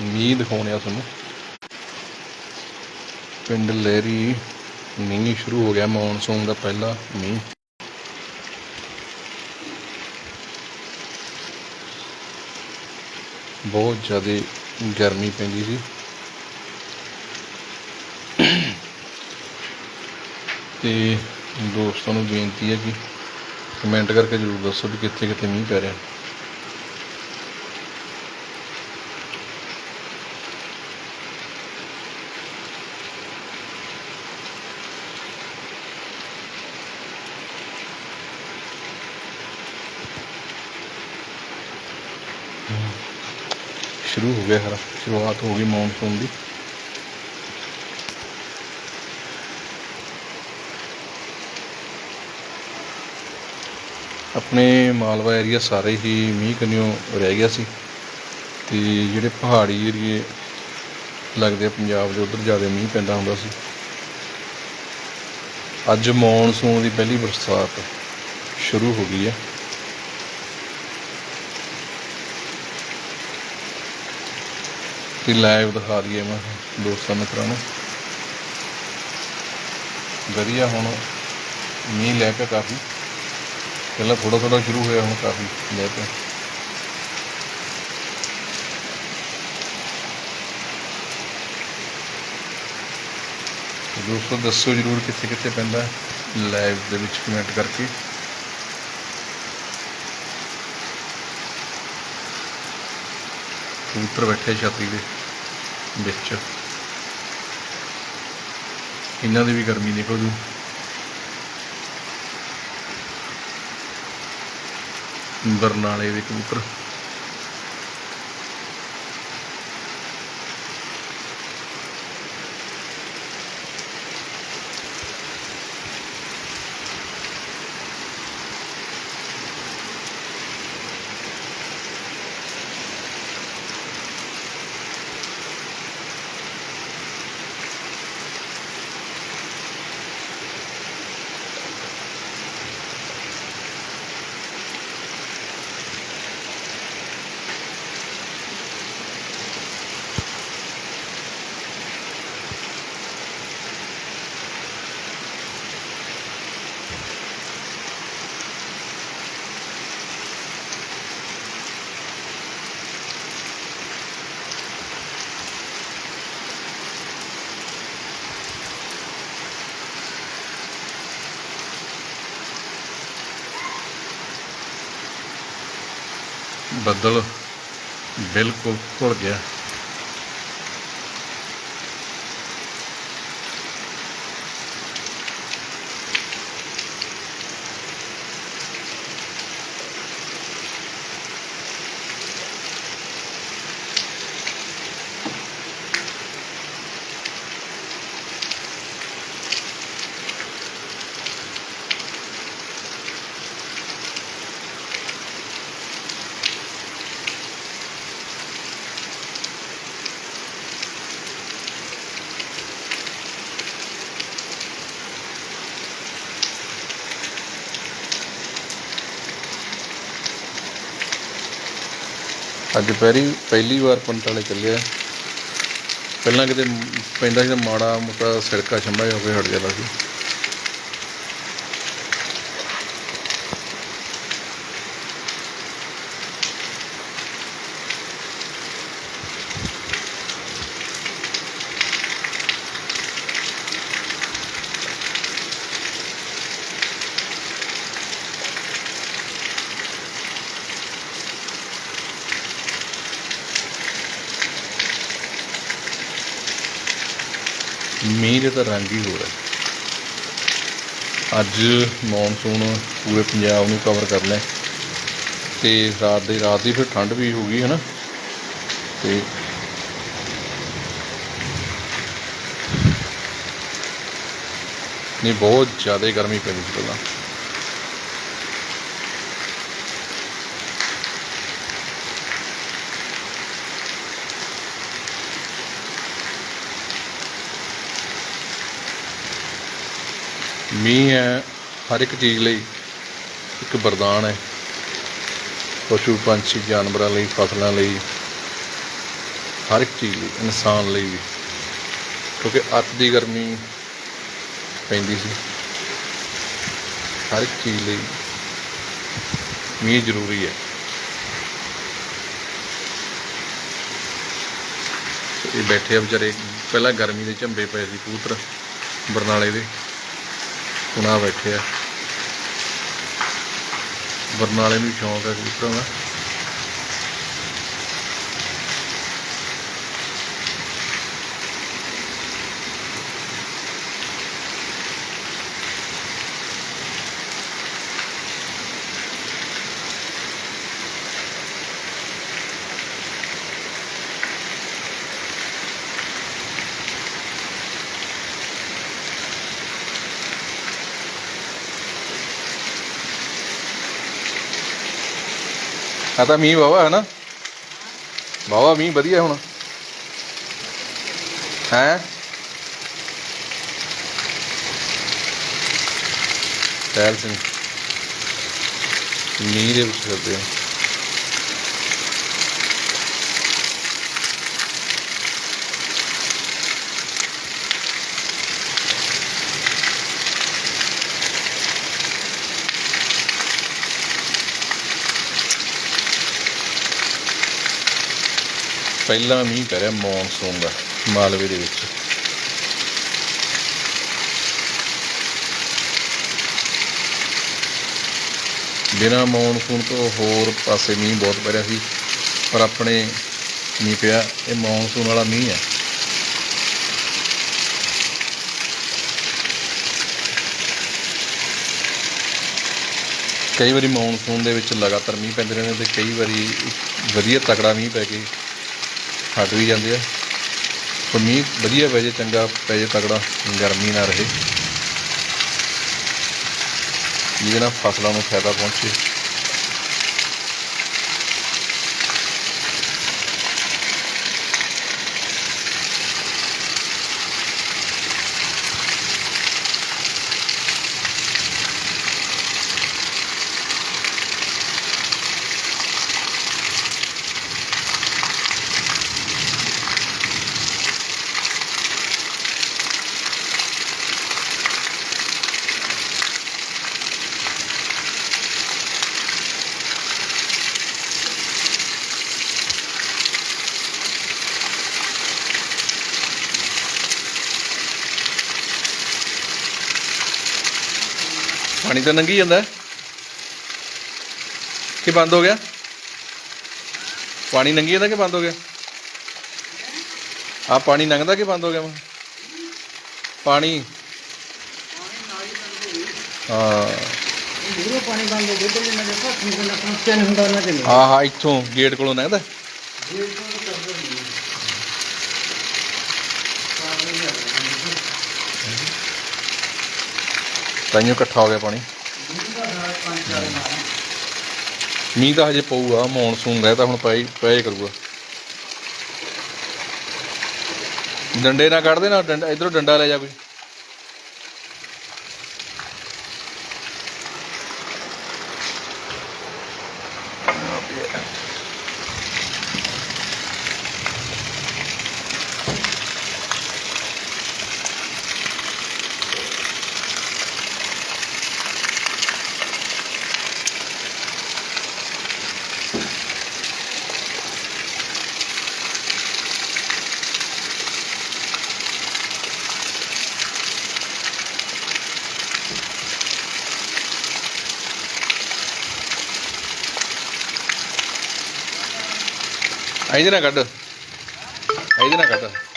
ਮੀਂਹ ਦਿਖਾਉਣੇ ਆ ਤੁਹਾਨੂੰ। ਪਿੰਡ ਲਹਿਰੀ ਮੀਂਹ ਸ਼ੁਰੂ ਹੋ ਗਿਆ, ਮੌਨਸੂਨ ਦਾ ਪਹਿਲਾ ਮੀਂਹ। ਬਹੁਤ ਜ਼ਿਆਦਾ ਗਰਮੀ ਪੈਂਦੀ ਸੀ। ਤੇ ਦੋਸਤਾਂ ਨੂੰ ਬੇਨਤੀ ਹੈ ਕਿ ਕਮੈਂਟ ਕਰਕੇ ਜ਼ਰੂਰ ਦੱਸੋ ਵੀ ਕਿੱਥੇ ਕਿੱਥੇ ਮੀਂਹ ਪੈ ਰਿਹਾ। ਸ਼ੁਰੂ ਹੋ ਗਿਆ ਹਰ ਸ਼ੁਰੂਆਤ ਹੋ ਗਈ ਮੌਨਸੂਨ ਦੀ। ਆਪਣੇ ਮਾਲਵਾ ਏਰੀਆ ਸਾਰੇ ਹੀ ਮੀਂਹ ਕਨਿਓ ਰਹਿ ਗਿਆ ਸੀ ਤੇ ਜਿਹੜੇ ਪਹਾੜੀ ਏਰੀਏ ਲੱਗਦੇ ਆ ਪੰਜਾਬ ਦੇ, ਉਧਰ ਜ਼ਿਆਦਾ ਮੀਂਹ ਪੈਂਦਾ ਹੁੰਦਾ ਸੀ। ਅੱਜ ਮੌਨਸੂਨ ਦੀ ਪਹਿਲੀ ਬਰਸਾਤ ਸ਼ੁਰੂ ਹੋ ਗਈ ਹੈ। ਕਿ ਲਾਈਵ ਦਿਖਾ ਦਈਏ ਮੈਂ ਦੋਸਤਾਂ ਮਿੱਤਰਾਂ ਨੂੰ। ਵਧੀਆ ਹੁਣ ਮੀਂਹ ਲੈ ਕੇ ਕਾਫੀ। ਪਹਿਲਾਂ ਥੋੜਾ ਥੋੜਾ ਸ਼ੁਰੂ ਹੋਇਆ, ਹੁਣ ਕਾਫੀ ਲੈ ਕੇ। ਦੋਸਤੋ ਦੱਸੋ ਜਰੂਰ ਕਿੱਥੇ ਕਿੱਥੇ ਪੈਂਦਾ ਲਾਈਵ ਦੇ ਵਿੱਚ ਕਮੈਂਟ ਕਰਕੇ। ਕਬੂਤਰ ਬੈਠੇ ਛਾਤੀ ਦੇ ਵਿੱਚ। ਇਹਨਾਂ ਦੀ ਵੀ ਗਰਮੀ ਨਿਕਲ ਜੂ। ਬਰਨਾਲੇ ਦੇ ਕਬੂਤਰ ਬੱਦਲ ਬਿਲਕੁਲ ਘੁਲ ਗਿਆ। ਅੱਜ ਪਹਿਲੀ ਪਹਿਲੀ ਵਾਰ ਪੰਟਾਲੇ ਚੱਲਿਆ। ਪਹਿਲਾਂ ਕਿਤੇ ਪੈਂਦਾ ਸੀ ਤਾਂ ਮਾੜਾ ਮੋਟਾ ਸਿਰਕਾ ਛੰਭਾ ਹੋ ਕੇ ਹਟ ਜਾਂਦਾ ਸੀ। ਮੀਂਹ ਦੇ ਤਾਂ ਰੰਗ ਹੀ ਹੋਰ ਹੈ ਅੱਜ ਮੌਨਸੂਨ ਪੂਰੇ ਪੰਜਾਬ ਨੂੰ ਕਵਰ ਕਰ ਲੈ ਤੇ ਰਾਤ ਦੇ ਰਾਤ ਦੀ ਫਿਰ ਠੰਡ ਵੀ ਹੋ ਗਈ ਹੈ ਨਾ ਤੇ ਨਹੀਂ, ਬਹੁਤ ਜ਼ਿਆਦਾ ਗਰਮੀ ਪੈਂਦੀ ਸੀ ਪਹਿਲਾਂ। ਮੀਂਹ ਹੈ, ਹਰ ਇੱਕ ਚੀਜ਼ ਲਈ ਇੱਕ ਵਰਦਾਨ ਹੈ। ਪਸ਼ੂ, ਪੰਛੀ, ਜਾਨਵਰਾਂ ਲਈ, ਫਸਲਾਂ ਲਈ, ਹਰ ਇੱਕ ਚੀਜ਼ ਲਈ, ਇਨਸਾਨ ਲਈ ਵੀ। ਕਿਉਂਕਿ ਅੱਤ ਦੀ ਗਰਮੀ ਪੈਂਦੀ ਸੀ। ਹਰ ਇੱਕ ਚੀਜ਼ ਲਈ ਮੀਂਹ ਜ਼ਰੂਰੀ ਹੈ। ਇਹ ਬੈਠੇ ਆ ਵਿਚਾਰੇ, ਪਹਿਲਾਂ ਗਰਮੀ ਦੇ ਝੰਬੇ ਪਏ ਸੀ ਕਬੂਤਰ ਬਰਨਾਲੇ ਦੇ। ਹੁਣ ਆ ਬੈਠੇ ਆ। ਬਰਨਾਲੇ ਨੂੰ ਸ਼ੌਂਕ ਹੈ ਕਬੂਤਰਾਂ ਦਾ। ਤਾਂ ਮੀਂਹ ਵਾਵਾ ਹੈ ਨਾ? ਵਾਵਾ ਮੀਂਹ ਵਧੀਆ ਹੁਣ। ਹੈ? ਟੈਲ ਸਿੰਘ। ਮੀਂਹ ਦੇ ਵਿੱਚ ਫਿਰਦੇ ਆ। ਪਹਿਲਾ ਮੀਂਹ ਪੈ ਰਿਹਾ ਮੌਨਸੂਨ ਦਾ, ਮਾਲਵੇ ਦੇ ਵਿੱਚ। ਬਿਨਾਂ ਮੌਨਸੂਨ ਤੋਂ ਹੋਰ ਪਾਸੇ ਮੀਂਹ ਬਹੁਤ ਪੈ ਰਿਹਾ ਸੀ, ਪਰ ਆਪਣੇ ਨਹੀਂ ਪਿਆ, ਇਹ ਮੌਨਸੂਨ ਵਾਲਾ ਮੀਂਹ ਹੈ। ਕਈ ਵਾਰੀ ਮੌਨਸੂਨ ਦੇ ਵਿੱਚ ਲਗਾਤਾਰ ਮੀਂਹ ਪੈਂਦੇ ਰਹਿੰਦੇ ਤੇ ਕਈ ਵਾਰੀ ਵਧੀਆ ਤਕੜਾ ਮੀਂਹ ਪੈ ਕੇ ਹਟ ਵੀ ਜਾਂਦੇ ਆ। ਪਰ ਮੀਂਹ ਵਧੀਆ ਪੈ ਜੇ, ਚੰਗਾ ਪੈ ਜੇ ਤਕੜਾ, ਗਰਮੀ ਨਾ ਰਹੇ। ਜਿਹਦੇ ਨਾਲ ਫਸਲਾਂ ਨੂੰ ਫਾਇਦਾ ਪਹੁੰਚੇ। ਪਾਣੀ ਤਾਂ ਲੰਘੀ ਜਾਂਦਾ? ਕਿ ਬੰਦ ਹੋ ਗਿਆ? ਪਾਣੀ ਲੰਘੀ ਜਾਂਦਾ ਕਿ ਬੰਦ ਹੋ ਗਿਆ? ਆ ਪਾਣੀ ਲੰਘਦਾ ਕਿ ਬੰਦ ਹੋ ਗਿਆ? ਪਾਣੀ। ਹਾਂ। ਪਾਣੀ ਬੰਦ ਹੋ ਗਿਆ ਤੇ ਮੈਂ ਦੇਖੋ ਠੀਕ ਨਾ ਪਹੁੰਚਿਆ ਨਹੀਂ ਹੁੰਦਾ ਉਹਨਾਂ ਦੇ ਹਾਂ ਹਾਂ ਇੱਥੋਂ ਗੇਟ ਕੋਲੋਂ ਲੰਘਦਾ। ਤਾਂ ਤਾਈਓ ਇਕੱਠਾ ਹੋ ਗਿਆ ਪਾਣੀ। ਮੀਂਹ ਤਾਂ ਹਜੇ ਪਊਗਾ ਮੌਨਸੂਨ ਰਹਿ ਤਾਂ ਹੁਣ ਪੈ ਪੈ ਕਰੂਗਾ। ਡੰਡੇ ਨਾ ਕੱਢ ਦੇ ਨਾ ਡੰਡਾ ਇਧਰੋਂ ਡੰਡਾ ਲੈ ਜਾ ਕੋਈ। ਇਹਦੇ ਨਾਲ ਕੱਢ ਇਹਦੇ ਨਾਲ ਕੱਢ